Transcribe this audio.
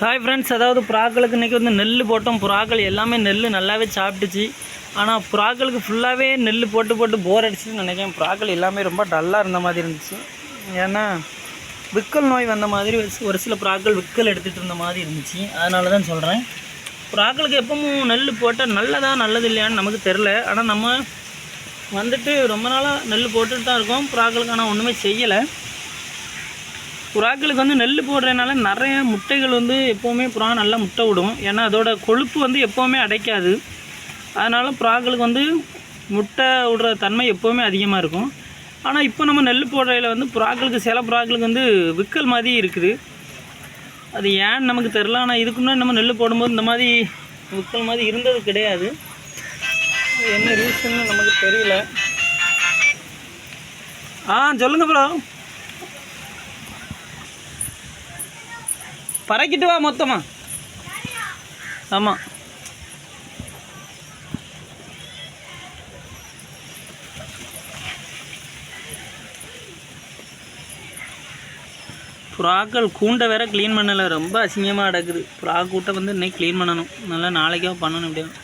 Hi friends அதாவது புறாக்களுக்கு இன்றைக்கி வந்து நெல் போட்டோம். புறாக்கள் எல்லாமே நெல் நல்லாவே சாப்பிட்டுச்சு. ஆனால் புறாக்களுக்கு ஃபுல்லாகவே நெல் போட்டு போட்டு போர் அடிச்சுன்னு நினைக்கிறேன். புறாக்கள் எல்லாமே ரொம்ப டல்லாக இருந்த மாதிரி இருந்துச்சு. ஏன்னா விக்கல் நோய் வந்த மாதிரி ஒரு ஒரு சில புறாக்கள் விக்கல் எடுத்துகிட்டு இருந்த மாதிரி இருந்துச்சு. அதனால தான் சொல்கிறேன் புறாக்களுக்கு எப்பவும் நெல் போட்டால் நல்லதா நல்லது இல்லையான்னு நமக்கு தெரில ஆனால் நம்ம வந்துட்டு ரொம்ப நாளாக நெல் போட்டுட்டு தான் இருக்கோம். புறாக்களுக்கு ஆனால் ஒன்றுமே செய்யலை. புறாக்களுக்கு வந்து நெல் போடுறதுனால நிறைய முட்டைகள் வந்து எப்போவுமே புறா நல்லா முட்டை விடும். ஏன்னா அதோட கொழுப்பு வந்து எப்போவுமே அடைக்காது. அதனால் புறாக்களுக்கு வந்து முட்டை விடுற தன்மை எப்போவுமே அதிகமாக இருக்கும். ஆனால் இப்போ நம்ம நெல் போடுறதில் வந்து புறாக்களுக்கு சில புறாக்களுக்கு வந்து விக்கல் மாதிரி இருக்குது. அது ஏன்னு நமக்கு தெரில ஆனால் இதுக்கு முன்னாடி நம்ம நெல் போடும்போது இந்த மாதிரி விக்கல் மாதிரி இருந்தது கிடையாது. என்ன ரீசன்னு நமக்கு தெரியல. ஆ சொல்லுங்கள் ப்ரோ பறக்கிட்டு வா மொத்தமாக ஆமாம் புறாக்கள் கூண்டை வேற க்ளீன் பண்ணலை. ரொம்ப அசிங்கமாக அடக்குது புறா கூட்டை வந்து இன்னைக்கு க்ளீன் பண்ணணும். நல்லா நாளைக்காக பண்ணணும் எப்படியும்